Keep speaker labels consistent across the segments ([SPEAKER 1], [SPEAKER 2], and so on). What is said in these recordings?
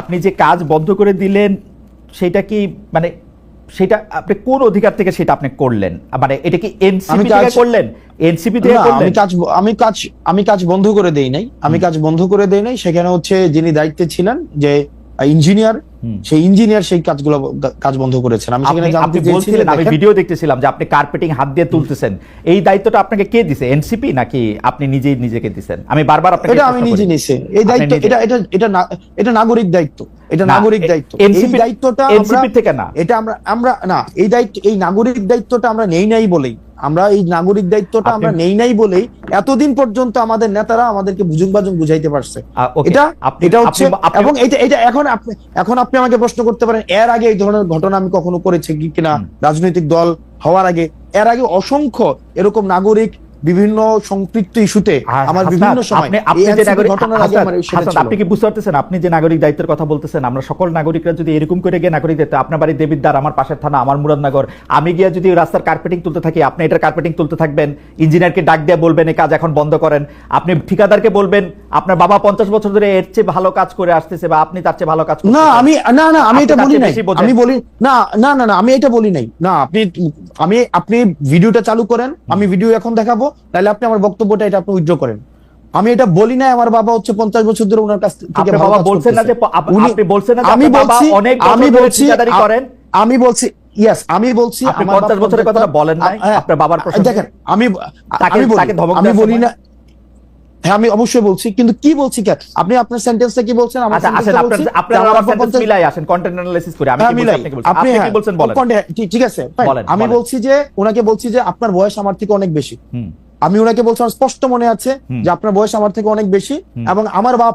[SPEAKER 1] আপনি যে কাজ বন্ধ করে দিলেন সেটা কি মানে সেটা আপনি কোন অধিকার থেকে সেটা আপনি করলেন? মানে এটা কি এনসিপি থেকে করলেন? এনসিপি থেকে করলেন?
[SPEAKER 2] আমি কাজ আমি কাজ আমি কাজ বন্ধ করে দেই নাই। আমি কাজ বন্ধ করে দেই নাই। সেখানে হচ্ছে যিনি দায়িত্বে ছিলেন যে ইঞ্জিনিয়ার সেই ইঞ্জিনিয়ার সেই কাজগুলো কাজ বন্ধ করেছেন। আমি সেখানে
[SPEAKER 1] আপনি
[SPEAKER 2] জানতে
[SPEAKER 1] বলছিলেন আমি ভিডিও দেখতেছিলাম যে আপনি কার্পেটিং হাত দিয়ে তুলতেছেন। এই দায়িত্বটা আপনাকে কে দিছে এনসিপি নাকি আপনি নিজেই নিজেকে দিছেন? আমি বারবার আপনাকে
[SPEAKER 2] এটা আমি নিজে নিছি এই দায়িত্ব এটা এটা এটা এটা নাগরিক দায়িত্ব। এটা নাগরিক দায়িত্ব। এই দায়িত্বটা
[SPEAKER 1] এনসিপি থেকে না।
[SPEAKER 2] এটা আমরা আমরা না এই দায়িত্ব এই নাগরিক দায়িত্বটা আমরা নেই নাই বলেই। আমরা এই নাগরিক দায়িত্বটা আমরা নেই নাই বলেই এতদিন পর্যন্ত আমাদের নেতারা আমাদেরকে বুঝুং বাজুং বুঝাইতে পারছে। এটা এটা হচ্ছে এবং এটা এটা এখন আপনি এখন আপনি আমাকে প্রশ্ন করতে পারেন এর আগে এই ধরনের ঘটনা আমি কখনো করেছি কি কিনা। রাজনৈতিক দল হওয়ার আগে? এর আগে অসংখ্য এরকম নাগরিক বিভিন্ন সংপৃক্ত ইস্যুতে আমার বিভিন্ন সময়
[SPEAKER 1] আপনি- কি বুঝতে পারতেছেন? আপনি যে নাগরিক দায়িত্বের কথা বলতেছেন আমরা সকল নাগরিকরা যদি এরকম করে গিয়ে নাগরিক দায়িত্ব আপনার বাড়ি দেবিদ্বার আমার পাশের থানা আমার মুরাদনগর আমি গিয়ে যদি রাস্তার কার্পেটিং তুলতে থাকি আপনি এটার কার্পেটিং তুলতে থাকবেন ইঞ্জিনিয়ারকে ডাক দিয়ে বলবেন এই কাজ এখন বন্ধ করেন আপনি ঠিকাদারকে বলবেন আপনার বাবা পঞ্চাশ বছর ধরে এর চেয়ে ভালো কাজ করে আসতেছে বা আপনি তার চেয়ে ভালো কাজ
[SPEAKER 2] না আমি না না আমি এটা বলি নাই। আমি বলি না না না না আমি এটা বলি নাই। না আপনি আমি আপনি ভিডিওটা চালু করেন আমি ভিডিও এখন দেখাবো তাহলে আপনি আমার বক্তব্যটা এটা আপনি উইথড্র করেন। আমি এটা বলি নাই আমার বাবা হচ্ছে পঞ্চাশ বছর ধরে ওনার কাছ থেকে
[SPEAKER 1] বাবা বলছেন না যে আপনি বলছেন না
[SPEAKER 2] আমি বলছি
[SPEAKER 1] অনেক
[SPEAKER 2] আমি বলছি
[SPEAKER 1] করেন।
[SPEAKER 2] আমি বলছি ইয়েস আমি বলছি
[SPEAKER 1] আপনি
[SPEAKER 2] আমার
[SPEAKER 1] 50 বছরের কথা বলেন নাই?
[SPEAKER 2] হ্যাঁ,
[SPEAKER 1] আপনার বাবার?
[SPEAKER 2] দেখেন আমি আমি বলি না হ্যাঁ আমি অবশ্যই বলছি কিন্তু কি বলছি কে? আপনি আপনার সেন্টেন্সটা কি বলছেন? আমার
[SPEAKER 1] আচ্ছা
[SPEAKER 2] আপনি
[SPEAKER 1] আপনার
[SPEAKER 2] বলছি।
[SPEAKER 1] আপনার
[SPEAKER 2] আমার পঞ্চাশ-
[SPEAKER 1] মিলাই আসেন কন্টেন্ট অ্যানালাইসিস করে আমি
[SPEAKER 2] হ্যাঁ,
[SPEAKER 1] কি বলছি আপনি কি বলছেন?
[SPEAKER 2] আপনি
[SPEAKER 1] আপনি কি
[SPEAKER 2] হ্যাঁ,
[SPEAKER 1] বলছেন বলেন।
[SPEAKER 2] content- ঠিক- আছে। আমি বলছি যে ওনাকে বলছি যে আপনার বয়স আমার থেকে অনেক বেশি। আমি ওনাকে বলছি আমার স্পষ্ট মনে আছে যে আপনার বয়স আমার থেকে অনেক বেশি এবং আমার বাপ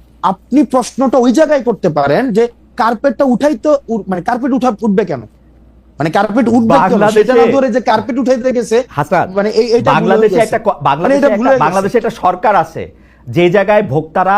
[SPEAKER 2] আপনি প্রশ্নটা ওই জায়গায় করতে পারেন যে কার্পেটটা উঠাই তো মানে কার্পেট উঠা উঠবে কেন? মানে কার্পেট উঠবে সেটা না ধরে যে কার্পেট উঠাইতে গেছে মানে এই এটা
[SPEAKER 1] বাংলাদেশে একটা
[SPEAKER 2] মানে
[SPEAKER 1] বাংলাদেশে একটা-
[SPEAKER 2] গেছে।
[SPEAKER 1] বাংলাদেশে একটা সরকার আছে যে জায়গায় ভোক্তারা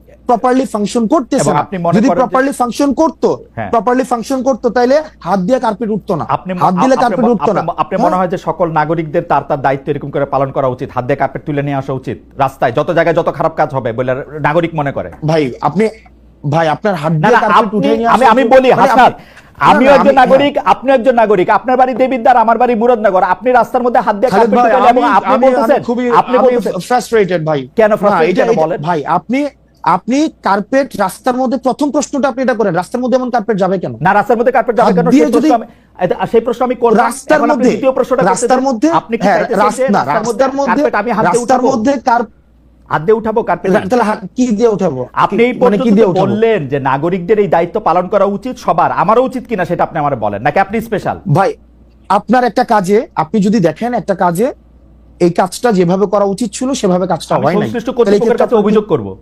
[SPEAKER 2] প্রপারলি ফাংশন করতেছে না। যদি প্রপারলি ফাংশন করতো
[SPEAKER 1] হ্যাঁ।
[SPEAKER 2] প্রপারলি ফাংশন করতো তাইলে হাত দিয়ে কার্পেট উঠতো না
[SPEAKER 1] আপনি
[SPEAKER 2] হাত দিলে কার্পেট উঠতো না
[SPEAKER 1] আপনি- মনে হয় যে সকল নাগরিকদের তার তার দায়িত্ব এরকম করে পালন করা উচিত হাত দিয়ে কার্পেট তুলে নিয়ে আসা উচিত রাস্তায় যত জায়গায় যত খারাপ কাজ হবে বলে নাগরিক মনে করে
[SPEAKER 2] ভাই আপনি ভাই আপনার হাত দিয়ে কার্পেট উঠে নিয়ে
[SPEAKER 1] আমি আমি। বলি
[SPEAKER 2] মানে
[SPEAKER 1] হাসনাত আমিও
[SPEAKER 2] না, না,
[SPEAKER 1] একজন নাগরিক আপনিও একজন নাগরিক আপনার বাড়ি দেবিদ্বার আমার বাড়ি মুরাদনগর আপনি রাস্তার মধ্যে হাত দিয়ে কার্পেট তুলে আপনি বলতেছেন আপনি বলতেছেন
[SPEAKER 2] frustrated ভাই
[SPEAKER 1] কেন
[SPEAKER 2] এটা-
[SPEAKER 1] বলেন?
[SPEAKER 2] ভাই আপনি আপনি কার্পেট রাস্তার মধ্যে প্রথম প্রশ্নটা আপনি এটা করেন রাস্তার মধ্যে এমন কার্পেট যাবে কেন?
[SPEAKER 1] না রাস্তার মধ্যে কার্পেট যাবে কেন?
[SPEAKER 2] দিয়ে
[SPEAKER 1] সেই প্রশ্ন আমি এটা- সেই প্রশ্ন আমি করলাম।
[SPEAKER 2] রাস্তার মধ্যে
[SPEAKER 1] দ্বিতীয় প্রশ্নটা
[SPEAKER 2] রাস্তার মধ্যে
[SPEAKER 1] আপনি কি
[SPEAKER 2] হ্যাঁ,
[SPEAKER 1] চাইতেছেন
[SPEAKER 2] রাস-
[SPEAKER 1] যে
[SPEAKER 2] না,
[SPEAKER 1] রাস্তার মধ্যে কার্পেট আমি হাত
[SPEAKER 2] রাস্তার মধ্যে কার
[SPEAKER 1] হাত দিয়ে উঠাবো কার্পেট
[SPEAKER 2] তাহলে কি দিয়ে উঠাবো?
[SPEAKER 1] আপনি
[SPEAKER 2] মানে কি
[SPEAKER 1] পর্যন্ত
[SPEAKER 2] দিয়ে
[SPEAKER 1] বললেন যে নাগরিকদের এই দায়িত্ব পালন করা উচিত সবার। আমারও উচিত কিনা সেটা আপনি আমার বলেন। নাকি আপনি স্পেশাল
[SPEAKER 2] ভাই আপনার একটা কাজে আপনি যদি দেখেন একটা কাজে এই কাজটা যেভাবে করা উচিত ছিল সেভাবে কাজটা হয়
[SPEAKER 1] কাছে অভিযোগ করব।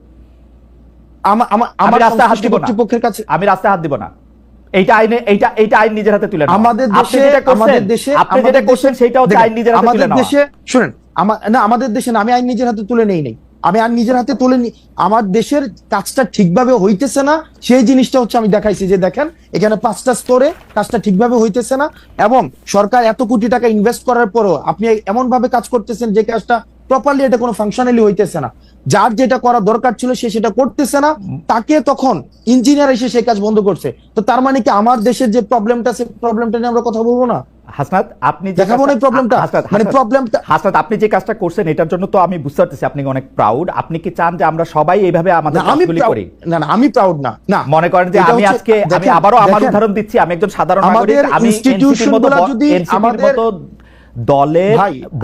[SPEAKER 2] আমা-
[SPEAKER 1] রাস্তায় হাত দিব না।
[SPEAKER 2] কর্তৃপক্ষের কাছে
[SPEAKER 1] আমি রাস্তায় হাত দিব না। এইটা আইনে এইটা এইটা আইন নিজের হাতে তুলে
[SPEAKER 2] আমাদের দেশে আমাদের দেশে
[SPEAKER 1] আপনি যেটা করছেন সেটা হচ্ছে আইন নিজের হাতে
[SPEAKER 2] আমাদের দেশে শুনেন আমার না আমাদের দেশে না আমি আইন নিজের হাতে তুলে নেই নাই। আমি আইন নিজের হাতে তুলে নি আমার দেশের কাজটা ঠিকভাবে হইতেছে না সেই জিনিসটা হচ্ছে আমি দেখাইছি যে দেখেন এখানে পাঁচটা স্তরে কাজটা ঠিকভাবে হইতেছে না এবং সরকার এত কোটি টাকা ইনভেস্ট করার পরও আপনি এমন ভাবে কাজ করতেছেন যে কাজটা প্রপারলি এটা কোনো ফাংশনালি হইতেছে না। যার যেটা করা দরকার ছিল সে সেটা করতেছে না তাকে তখন ইঞ্জিনিয়ার এসে সেই কাজ বন্ধ করছে। তো তার মানে কি আমার দেশের যে প্রবলেমটা সেই প্রবলেমটা নিয়ে আমরা কথা বলব না?
[SPEAKER 1] হাসনাত আপনি যে
[SPEAKER 2] দেখাবো না
[SPEAKER 1] কাজটা-
[SPEAKER 2] প্রবলেমটা মানে প্রবলেমটা
[SPEAKER 1] হাসনাত আপনি যে কাজটা করছেন এটার জন্য তো আমি বুঝতে পারতেছি আপনি অনেক প্রাউড আপনি কি চান যে আমরা সবাই এইভাবে আমাদের
[SPEAKER 2] আমি
[SPEAKER 1] করি?
[SPEAKER 2] না না আমি প্রাউড না। না।
[SPEAKER 1] মনে করেন যে আমি আজকে আমি আবারও আমার উদাহরণ দিচ্ছি আমি একজন সাধারণ নাগরিক আমি ব-
[SPEAKER 2] যদি আমাদের-
[SPEAKER 1] দলের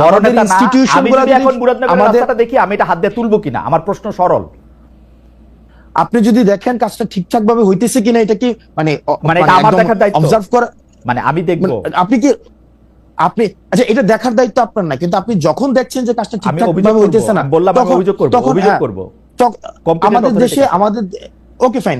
[SPEAKER 1] বড় নেতা না
[SPEAKER 2] institution
[SPEAKER 1] আমি
[SPEAKER 2] গুলা
[SPEAKER 1] যদি
[SPEAKER 2] যদি
[SPEAKER 1] এখন মুরাদনগরের রাস্তাটা দেখি আমি এটা হাত দিয়ে তুলবো কিনা? আমার প্রশ্ন সরল।
[SPEAKER 2] আপনি যদি দেখেন কাজটা ঠিকঠাক ভাবে হইতেছে কিনা এটা কি মানে
[SPEAKER 1] মানে এটা আমার দেখার দায়িত্ব।
[SPEAKER 2] অবজার্ভ করা
[SPEAKER 1] মানে আমি দেখব।
[SPEAKER 2] মানে আপনি কি আপনি আচ্ছা এটা দেখার দায়িত্ব আপনার না কিন্তু আপনি যখন দেখছেন যে কাজটা ঠিকঠাক ভাবে হইতেছে না
[SPEAKER 1] বললাম আমি অভিযোগ করব অভিযোগ
[SPEAKER 2] হ্যাঁ,
[SPEAKER 1] করব।
[SPEAKER 2] আমাদের দেশে আমাদের ওকে ফাইন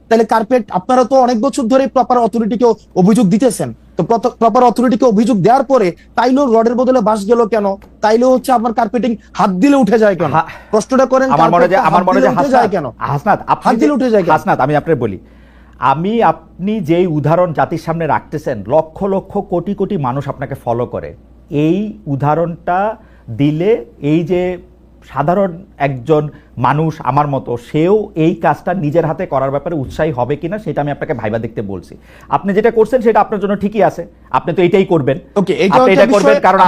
[SPEAKER 2] তাহলে কার্পেট আপনারা তো অনেক বছর ধরে প্রপার অথরিটিকে অভিযোগ দিতেছেন। তো প্রপার অথরিটিকে অভিযোগ দেওয়ার পরে তাইলেও রডের বদলে বাস গেল কেন? তাইলেও হচ্ছে আপনার কার্পেটিং হাত দিলে উঠে যায় কেন? প্রশ্নটা করেন
[SPEAKER 1] আমার মনে হয় আমার মনে হয়
[SPEAKER 2] উঠে যায় কেন?
[SPEAKER 1] হাসনাত আপনি
[SPEAKER 2] হাত দিলে উঠে যায় কেন?
[SPEAKER 1] হাসনাত আমি আপনাকে বলি। আমি আপনি যেই উদাহরণ জাতির সামনে রাখতেছেন লক্ষ লক্ষ কোটি কোটি মানুষ আপনাকে ফলো করে। এই উদাহরণটা দিলে এই যে সাধারণ একজন মানুষ আমার মতো সেও এই কাজটা নিজের হাতে করার ব্যাপারে উৎসাহী হবে কিনা সেটা আমি আপনাকে ভাইবা দেখতে বলছি। আপনি যেটা করছেন সেটা আপনার জন্য ঠিকই আছে। আপনি তো এটাই করবেন।
[SPEAKER 2] এটা
[SPEAKER 1] আপনি এটা করবেন কারণ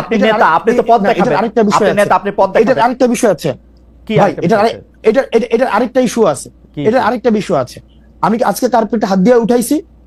[SPEAKER 1] আপনি নেতা আপনি তো পদ দেখাবেন।
[SPEAKER 2] আরেকটা বিষয়
[SPEAKER 1] আপনি
[SPEAKER 2] আছে।
[SPEAKER 1] নেতা আপনি পদ দেখাবেন।
[SPEAKER 2] আরেকটা বিষয় আছে।
[SPEAKER 1] কি
[SPEAKER 2] এটা এটা এটা আরেকটা ইস্যু আছে। এটা আরেকটা বিষয় আছে। আমি আজকে কার্পেট হাত দিয়ে উঠাইছি?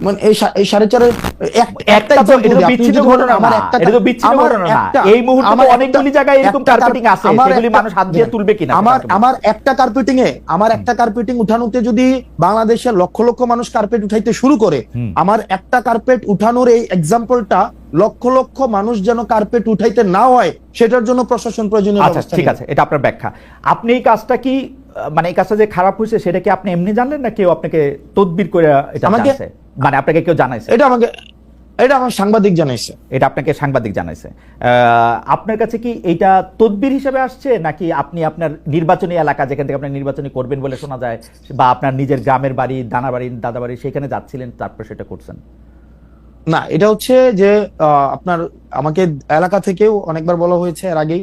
[SPEAKER 2] মানে এই এই সাড়ে এক-
[SPEAKER 1] একটা বিচ্ছিন্ন ঘটনা
[SPEAKER 2] আমার একটা-
[SPEAKER 1] এটা তো বিচ্ছিন্ন ঘটনা না। এই মুহূর্তে অনেকগুলি জায়গায় এরকম কার্পেটিং আছে। সেগুলি মানুষ হাত দিয়ে তুলবে কিনা?
[SPEAKER 2] আমার আমার একটা কার্পেটিং এ আমার একটা কার্পেটিং উঠানোতে যদি বাংলাদেশের লক্ষ লক্ষ মানুষ কার্পেট উঠাইতে শুরু করে আমার একটা কার্পেট উঠানোর এই এক্সাম্পলটা লক্ষ লক্ষ মানুষ যেন কার্পেট উঠাইতে না হয় সেটার জন্য প্রশাসন প্রয়োজনীয়
[SPEAKER 1] আচ্ছা ঠিক আছে এটা আপনার ব্যাখ্যা। আপনি এই কাজটা কি মানে এই কাজটা যে খারাপ হয়েছে সেটা কি আপনি এমনি জানলেন না কেউ আপনাকে তদবির করে এটা
[SPEAKER 2] আমাকে-
[SPEAKER 1] মানে আপনাকে কেউ জানাইছে?
[SPEAKER 2] এটা আমাকে এটা আমার সাংবাদিক জানাইছে।
[SPEAKER 1] এটা আপনাকে সাংবাদিক জানাইছে। আপনার কাছে কি এইটা তদবির হিসেবে আসছে নাকি আপনি আপনার নির্বাচনী এলাকা যেখান থেকে আপনি নির্বাচনী করবেন বলে শোনা যায় বা আপনার নিজের গ্রামের বাড়ি দানা বাড়ি দাদা বাড়ি সেখানে যাচ্ছিলেন তারপর সেটা করছেন?
[SPEAKER 2] না এটা হচ্ছে যে আহ, আপনার আমাকে এলাকা থেকেও অনেকবার বলা হয়েছে এর আগেই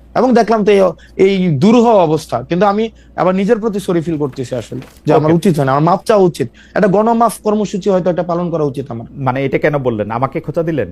[SPEAKER 2] এবং দেখলাম তো এই- দুরূহ অবস্থা। কিন্তু আমি আবার নিজের প্রতি সরি ফিল করতেছি আসলে যে আমার উচিত হয় না আমার মাপ চাওয়া উচিত। একটা গণমাফ কর্মসূচি হয়তো এটা পালন করা উচিত আমার।
[SPEAKER 1] মানে এটা কেন বললেন? আমাকে খোঁচা দিলেন?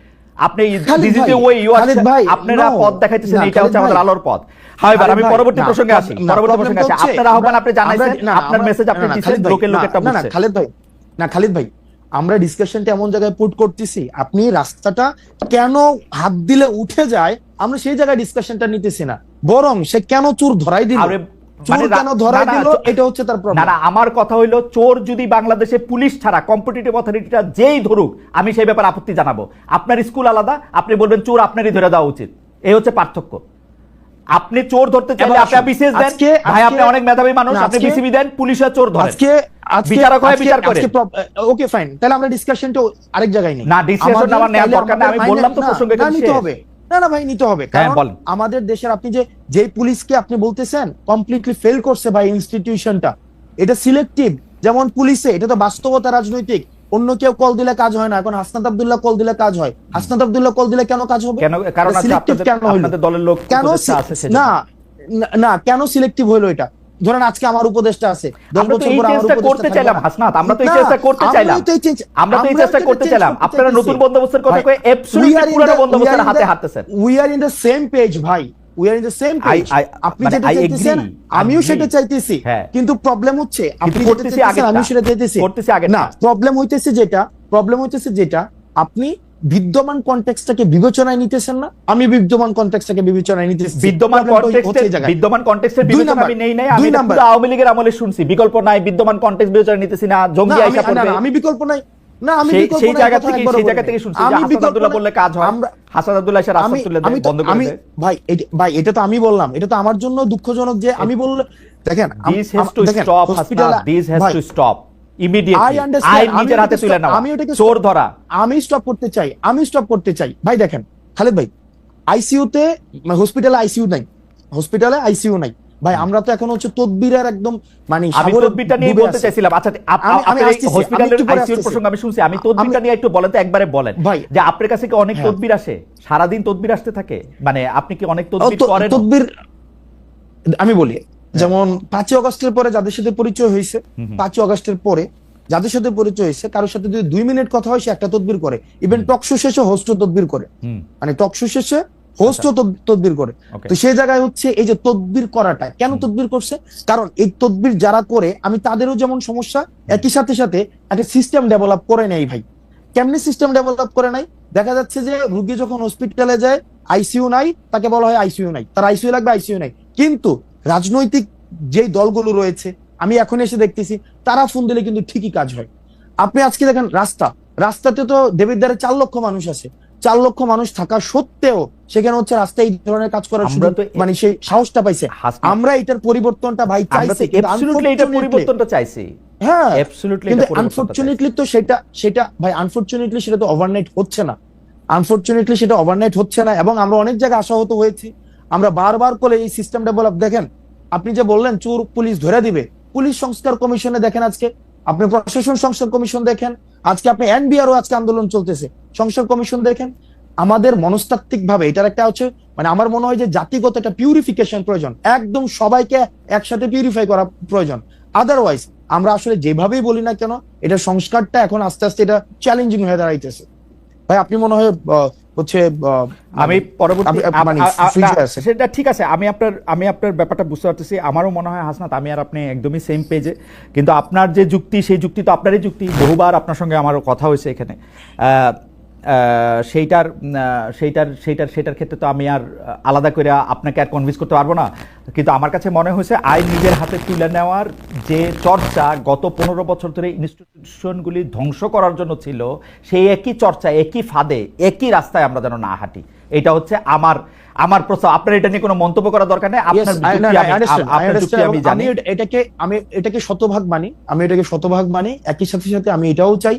[SPEAKER 1] আপনি ওয়ে ইউ আপনারা পথ দেখাইতেছেন এটা হচ্ছে আমাদের আলোর পথ হয় এবার
[SPEAKER 2] খালিদ
[SPEAKER 1] আমি পরবর্তী প্রসঙ্গে আসি পরবর্তী প্রসঙ্গে আসি। আপনার আহ্বান আপনি জানাইছেন আপনার মেসেজ আপনি দিচ্ছেন লোকের
[SPEAKER 2] না,
[SPEAKER 1] লোক একটা
[SPEAKER 2] না, না, খালিদ ভাই না খালিদ ভাই আমরা ডিসকাশনটা এমন জায়গায় পুট করতেছি আপনি রাস্তাটা কেন হাত দিলে উঠে যায় আমরা সেই জায়গায় ডিসকাশনটা নিতেছি না। বরং সে কেন চুর ধরাই দিল?
[SPEAKER 1] মানে আমার কথা হইল চোর যদি বাংলাদেশে পুলিশ ছাড়া কম্পিটিটিভ অথরিটিটা যেই ধরুক আমি সেই ব্যাপারে আপত্তি জানাব। আপনার স্কুল আলাদা আপনি বলবেন চোর আপনারই ধরে দেওয়া উচিত। এই হচ্ছে পার্থক্য। আপনি চোর ধরতে চাইলে আপনি
[SPEAKER 2] আসুন,
[SPEAKER 1] বিশেষ দেন ভাই আপনি অনেক মেধাবী মানুষ আপনি বিসিবি দেন পুলিশের চোর ধরেন।
[SPEAKER 2] আজকে
[SPEAKER 1] বিচারক হয়ে বিচার।
[SPEAKER 2] আজকে ওকে ফাইন তাহলে আমরা ডিসকাশনটা আরেক জায়গায় নেই।
[SPEAKER 1] না,
[SPEAKER 2] আমাদের
[SPEAKER 1] আমার নেওয়ার দরকার নেই, আমি বললাম তো প্রসঙ্গ
[SPEAKER 2] নিতে হবে। না না ভাই নিতে হবে।
[SPEAKER 1] হ্যাঁ,
[SPEAKER 2] কারণ আমাদের দেশের আপনি যে যেই পুলিশকে আপনি বলতেছেন কমপ্লিটলি ফেল করছে ভাই ইনস্টিটিউশনটা এটা সিলেক্টিভ যেমন পুলিশে এটা তো বাস্তবতা রাজনৈতিক। অন্য কেউ কল দিলে কাজ হয় না। এখন হাসনাত আব্দুল্লাহ কল দিলে কাজ হয়। হাসনাত আব্দুল্লাহ কল দিলে কেন কাজ হবে?
[SPEAKER 1] কেন কারণ আছে আপনাদের
[SPEAKER 2] কেন?
[SPEAKER 1] দলের লোক
[SPEAKER 2] কেন না- না কেন সিলেক্টিভ হলো এটা? ধরেন আজকে আমার উপদেশটা আছে। দশ
[SPEAKER 1] আমরা তো
[SPEAKER 2] বছর পর আমার
[SPEAKER 1] করতে চাইলাম হাসনাত। আমরা তো এই চেষ্টা করতে চাইলাম।
[SPEAKER 2] তো এই চেঞ্জ-
[SPEAKER 1] আমরা তো এই চেষ্টা করতে চাইলাম। আপনারা নতুন বন্দোবস্তের কথা
[SPEAKER 2] ভাই,
[SPEAKER 1] কয়ে অ্যাবসলিউটলি পুরানো বন্দোবস্তের হাতে হাঁটতেছেন।
[SPEAKER 2] ভাই। We are in the same page আপনি
[SPEAKER 1] মানে
[SPEAKER 2] যেটা চাইতেছেন আমিও সেটা চাইতেছি।
[SPEAKER 1] হ্যাঁ।
[SPEAKER 2] কিন্তু প্রবলেম হচ্ছে আপনি যেটা
[SPEAKER 1] করতেছি
[SPEAKER 2] চাইতেছেন আমিও সেটা চাইতেছি।
[SPEAKER 1] করতেছি আগেরটা।
[SPEAKER 2] না প্রবলেম হইতেছে যেটা প্রবলেম হইতেছে যেটা আপনি বিদ্যমান কনটেক্সটটাকে বিবেচনায় নিতেছেন না? আমি বিদ্যমান কনটেক্সটটাকে বিবেচনায় নিতেছি।
[SPEAKER 1] বিদ্যমান
[SPEAKER 2] Problem টা হচ্ছে এই
[SPEAKER 1] কন্টেক্সটে
[SPEAKER 2] জায়গায়।
[SPEAKER 1] বিদ্যমান কন্টেক্সটের বিবেচনা আমি নেই নাই আমি। পুরো আওয়ামী লীগের আমলে শুনছি বিকল্প নাই বিদ্যমান কন্টেক্সট বিবেচনা নিতেছি না জঙ্গি আইসা পড়বে
[SPEAKER 2] আমি বিকল্প নাই। না আমি
[SPEAKER 1] সেই
[SPEAKER 2] বিকল্প
[SPEAKER 1] সেই জায়গা থেকে সেই জায়গা থেকে শুনছি
[SPEAKER 2] আমি
[SPEAKER 1] যে
[SPEAKER 2] বিকল্প
[SPEAKER 1] আব্দুল্লাহ বললে কাজ হয়।
[SPEAKER 2] আমরা
[SPEAKER 1] হাসান আব্দুল্লাহ এসে রাস্তা তুলে
[SPEAKER 2] আমি
[SPEAKER 1] দেয় বন্ধ করে দেয়।
[SPEAKER 2] ভাই এটা- ভাই এটা তো আমি বললাম। এটা তো আমার জন্য দুঃখজনক যে আমি বললে দেখেন
[SPEAKER 1] this has to stop Hasnat this has to stop
[SPEAKER 2] I
[SPEAKER 1] immediately
[SPEAKER 2] understand,
[SPEAKER 1] আইন
[SPEAKER 2] আমি
[SPEAKER 1] নিজের হাতে
[SPEAKER 2] ওটাকে
[SPEAKER 1] তুলে
[SPEAKER 2] stop-
[SPEAKER 1] নেওয়া
[SPEAKER 2] আমি ওটাকে
[SPEAKER 1] চোর ধরা।
[SPEAKER 2] আমি স্টপ করতে চাই। আমি স্টপ করতে চাই। ভাই দেখেন খালেদ ভাই আইসিইউতে হসপিটালে আইসিইউ নাই। হসপিটালে আইসিইউ নাই। ভাই আমরা তো এখন হচ্ছে তদবিরের একদম মানে
[SPEAKER 1] আমি তদবিরটা নিয়ে বলতে চাইছিলাম। আচ্ছা
[SPEAKER 2] আমি-
[SPEAKER 1] হসপিটালের। প্রসঙ্গ শুনছি। আমি তদবিরটা নিয়ে একটু বলেন তো একবারে বলেন।
[SPEAKER 2] ভাই।
[SPEAKER 1] যে আপনার কাছে কি অনেক
[SPEAKER 2] হ্যাঁ।
[SPEAKER 1] তদবির আসে? সারাদিন তদবির আসতে থাকে? মানে আপনি কি অনেক তদবির করেন
[SPEAKER 2] তদবির আমি বলি যেমন পাঁচই অগস্টের পরে যাদের সাথে পরিচয় হয়েছে পাঁচই অগস্টের পরে যাদের সাথে পরিচয় হয়েছে কারোর সাথে যদি দুই মিনিট কথা হয় সে একটা তদবির করে। ইভেন টকশো শেষে হোস্ট তদবির করে। মানে টকশো শেষে হোস্ট তদবির করে. তো সেই জায়গায় হচ্ছে এই যে তদবির করাটা কেন তদবির করছে? কারণ এই তদবির যারা করে আমি তাদেরও যেমন সমস্যা একই সাথে সাথে একটা সিস্টেম ডেভেলপ করে নেই ভাই। কেমনি সিস্টেম ডেভেলপ করে নাই দেখা যাচ্ছে যে রুগী যখন হসপিটালে যায় আইসিইউ নাই তাকে বলা হয় আইসিইউ নাই। তার আইসিইউ লাগবে আইসিইউ নাই। কিন্তু রাজনৈতিক যেই দলগুলো রয়েছে আমি এখন এসে দেখতেছি তারা ফোন দিলে কিন্তু ঠিকই কাজ হয়। আপনি আজকে দেখেন রাস্তা। রাস্তাতে তো দেবিদ্বারে চার লক্ষ মানুষ আছে। চার লক্ষ মানুষ থাকা সত্ত্বেও সেখানে হচ্ছে রাস্তায় এই ধরনের কাজ করার সুযোগ মানে সেই সাহসটা পাইছে। আমরা এটার পরিবর্তনটা ভাই চাইছি
[SPEAKER 1] এটা পরিবর্তনটা চাইছি।
[SPEAKER 2] হ্যাঁ কিন্তু। আনফরচুনেটলি তো সেটা সেটা ভাই আনফরচুনেটলি সেটা তো ওভারনাইট হচ্ছে না। আনফরচুনেটলি সেটা ওভারনাইট হচ্ছে না এবং আমরা অনেক জায়গায় আশাহত হয়েছি। আমরা বারবার করে এই সিস্টেম ডেভেলপ দেখেন, আপনি যে বললেন চোর পুলিশ ধরে দিবে, পুলিশ সংস্কার কমিশনে দেখেন আজকে, আপনি প্রশাসন সংস্কার কমিশন দেখেন, আজকে আপনি এনবিআরও আজকে আন্দোলন চলতেছে, সংস্কার কমিশন দেখেন, আমাদের মনস্তাত্ত্বিক ভাবে এটার একটা হচ্ছে মানে আমার মনে হয় যে জাতিগত একটা পিউরিফিকেশন প্রয়োজন, একদম সবাইকে একসাথে পিউরিফাই করা প্রয়োজন আদারওয়াইজ আমরা আসলে যেভাবেই বলি না কেন, এটা সংস্কারটা এখন আস্তে আস্তে এটা চ্যালেঞ্জিং হয়ে দাঁড়াইতেছে। ভাই আপনি মনে হয় হচ্ছে
[SPEAKER 1] আমি পরবর্তী
[SPEAKER 2] মানে।
[SPEAKER 1] সেটা ঠিক আছে আমি আপনার আমি আপনার ব্যাপারটা বুঝতে পারতেছি। আমারও মনে হয় হাসনাত আমি আর আপনি একদমই সেম পেজে কিন্তু আপনার যে যুক্তি সেই যুক্তি তো আপনারই যুক্তি। বহুবার আপনার সঙ্গে আমারও কথা হয়েছে এখানে। সেইটার সেইটার সেইটার সেটার ক্ষেত্রে তো আমি আর আলাদা করে আপনাকে আর কনভিন্স করতে পারব না। কিন্তু আমার কাছে মনে হয়েছে আইন নিজের হাতে তুলে নেওয়ার যে চর্চা গত পনেরো বছর ধরে ইনস্টিটিউশনগুলি ধ্বংস করার জন্য ছিল সেই একই চর্চা একই ফাঁদে একই রাস্তায় আমরা যেন না হাঁটি। এটা হচ্ছে আমার আমার প্রস্তাব। আপনার এটা নিয়ে কোনো মন্তব্য করা দরকার নেই? আমি-
[SPEAKER 2] এটাকে আমি এটাকে শতভাগ মানি আমি এটাকে শতভাগ মানি একই সাথে সাথে আমি এটাও চাই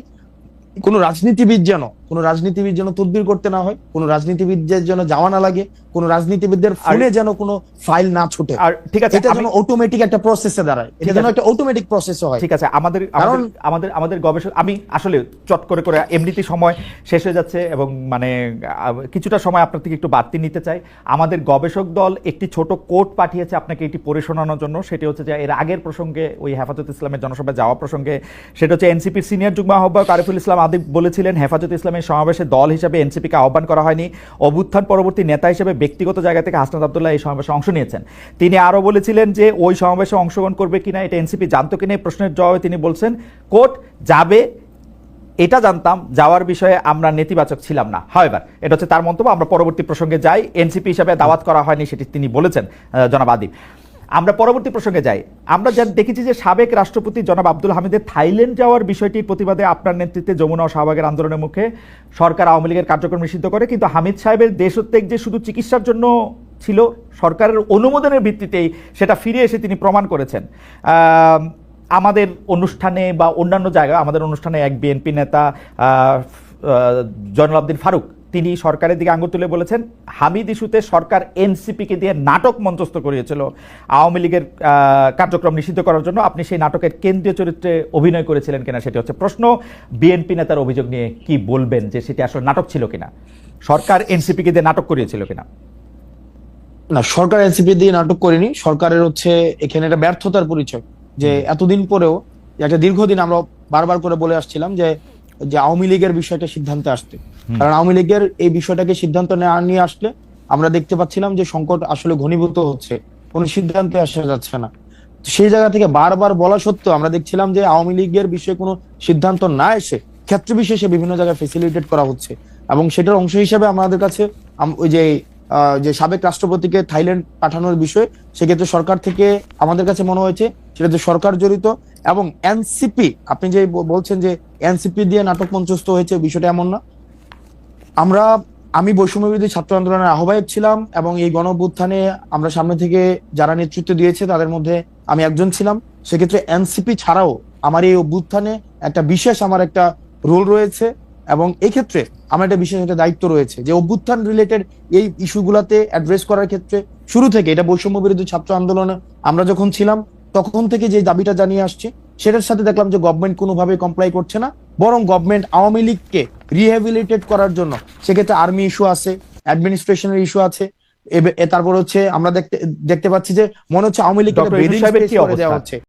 [SPEAKER 2] কোন রাজনীতিবিদ যেন কোন রাজনীতিবিদ যেন তদবির করতে না হয় কোন রাজনীতিবিদদের যেন যাওয়া না লাগে কোন রাজনীতিবিদদের ফোনে যেন কোনো ফাইল না ছুটে।
[SPEAKER 1] আর ঠিক আছে
[SPEAKER 2] এটা যেন অটোমেটিক একটা প্রসেসে দাঁড়ায়। এটা যেন একটা অটোমেটিক প্রসেস হয়।
[SPEAKER 1] ঠিক আছে আমাদের আমাদের
[SPEAKER 2] কারণ-
[SPEAKER 1] আমাদের আমাদের গবেষক আমি আসলে চট করে করে এমনিতে সময় শেষ হয়ে যাচ্ছে এবং মানে কিছুটা সময় আপনার থেকে একটু বাড়তি নিতে চাই। আমাদের গবেষক দল একটি ছোট কোট পাঠিয়েছে আপনাকে এটি পড়ে শোনানোর জন্য। সেটি হচ্ছে যে এর আগের প্রসঙ্গে ওই হেফাজত ইসলামের জনসভায় যাওয়া প্রসঙ্গে সেটা হচ্ছে এনসিপির সিনিয়র যুগ্ম আহ্বায়ক আরিফুল ইসলাম আদিব বলেছিলেন হেফাজত ইসলামের সমাবেশে দল হিসেবে এনসিপিকে আহ্বান করা হয়নি। অভ্যুত্থান পরবর্তী নেতা হিসেবে ব্যক্তিগত জায়গা থেকে হাসনাত আবদুল্লাহ এই সমাবেশে অংশ নিয়েছেন। তিনি আরও বলেছিলেন যে, ওই সমাবেশে অংশগ্রহণ করবে কিনা এটা এনসিপি জানতো কিনা এই প্রশ্নের জবাবে তিনি বলছেন, কোর্ট যাবে, এটা জানতাম, যাওয়ার বিষয়ে আমরা নেতিবাচক ছিলাম না। হাওয়েভার এটা হচ্ছে তার মন্তব্য, আমরা পরবর্তী প্রসঙ্গে যাই। এনসিপি হিসাবে দাওয়াত করা হয়নি, সেটি তিনি বলেছেন জনাব আদিব। আমরা পরবর্তী প্রসঙ্গে যাই। আমরা যা দেখেছি যে সাবেক রাষ্ট্রপতি জনাব আব্দুল হামিদের থাইল্যান্ড যাওয়ার বিষয়টির প্রতিবাদে আপনার নেতৃত্বে যমুনা ও শাহবাগের আন্দোলনের মুখে সরকার আওয়ামী লীগের কার্যক্রম নিষিদ্ধ করে, কিন্তু হামিদ সাহেবের দেশত্যাগ যে শুধু চিকিৎসার জন্য ছিল, সরকারের অনুমোদনের ভিত্তিতেই সেটা ফিরে এসে তিনি প্রমাণ করেছেন। আমাদের অনুষ্ঠানে বা অন্যান্য জায়গায়, আমাদের অনুষ্ঠানে এক বিএনপি নেতা জয়নুল আবদিন ফারুক তিনি সরকারের দিকে আঙুল তুলে বলেছেন হামিদ ইস্যুতে সরকার এনসিপিকে দিয়ে নাটক মঞ্চস্থ করিয়েছিল। আওয়ামী লীগের কার্যক্রম নিষিদ্ধ করার জন্য আপনি সেই নাটকের কেন্দ্রীয় চরিত্রে অভিনয় করেছিলেন কিনা সেটি হচ্ছে প্রশ্ন। বিএনপি নেতার অভিযোগ নিয়ে কি বলবেন যে সেটি আসলে নাটক ছিল কিনা? সরকার এনসিপিকে দিয়ে নাটক করিয়েছিল কিনা?
[SPEAKER 2] না সরকার এনসিপি দিয়ে নাটক করেনি। সরকারের হচ্ছে এখানে একটা ব্যর্থতার পরিচয় যে এতদিন পরেও একটা দীর্ঘদিন আমরা বারবার করে বলে আসছিলাম যে যে আওয়ামী লীগের বিষয়টা সিদ্ধান্তে আসতে। কারণ আওয়ামী লীগের এই বিষয়টাকে সিদ্ধান্ত নেওয়া নিয়ে আসলে আমরা দেখতে পাচ্ছিলাম যে সংকট আসলে ঘনীভূত হচ্ছে, কোনো সিদ্ধান্তে আসা যাচ্ছে না। সেই জায়গা থেকে বারবার বলা সত্ত্বেও আমরা দেখছিলাম যে আওয়ামী লীগের বিষয়ে কোনো সিদ্ধান্ত না এসে ক্ষেত্র বিশেষে বিভিন্ন জায়গায় ফেসিলিটেট করা হচ্ছে এবং সেটার অংশ হিসেবে আমাদের কাছে ওই যে যে সাবেক রাষ্ট্রপতিকে থাইল্যান্ড পাঠানোর বিষয় সেক্ষেত্রে সরকার থেকে আমাদের কাছে মনে হয়েছে সেটা যে সরকার জড়িত এবং এনসিপি, আপনি যে বলছেন যে এনসিপি দিয়ে নাটক মঞ্চস্থ হয়েছে, বিষয়টা এমন না। আমরা, আমি বৈষম্য বিরোধী ছাত্র আন্দোলনের আহ্বায়ক ছিলাম এবং এই গণ আমরা সামনে থেকে যারা নেতৃত্ব দিয়েছে তাদের মধ্যে আমি একজন ছিলাম। সেক্ষেত্রে এনসিপি ছাড়াও আমার এই অভ্যুত্থানে একটা বিশেষ আমার একটা রোল রয়েছে এবং এই ক্ষেত্রে আমার একটা বিশেষ একটা দায়িত্ব রয়েছে যে অভ্যুত্থান রিলেটেড এই ইস্যুগুলাতে অ্যাড্রেস করার ক্ষেত্রে শুরু থেকে এটা বৈষম্য বিরোধী ছাত্র আন্দোলনে আমরা যখন ছিলাম, তখন থেকে যে দাবিটা জানিয়ে আসছি সেটার সাথে দেখলাম যে গভর্নমেন্ট কোনোভাবে কমপ্লাই করছে না বরং গভর্নমেন্ট আওয়ামী লীগকে রিহ্যাবিলিটেট করার জন্য সেক্ষেত্রে আর্মি ইস্যু আছে অ্যাডমিনিস্ট্রেশনের ইস্যু আছে তারপর হচ্ছে আমরা দেখতে দেখতে পাচ্ছি যে মনে হচ্ছে আওয়ামী
[SPEAKER 1] লীগ?
[SPEAKER 2] হচ্ছে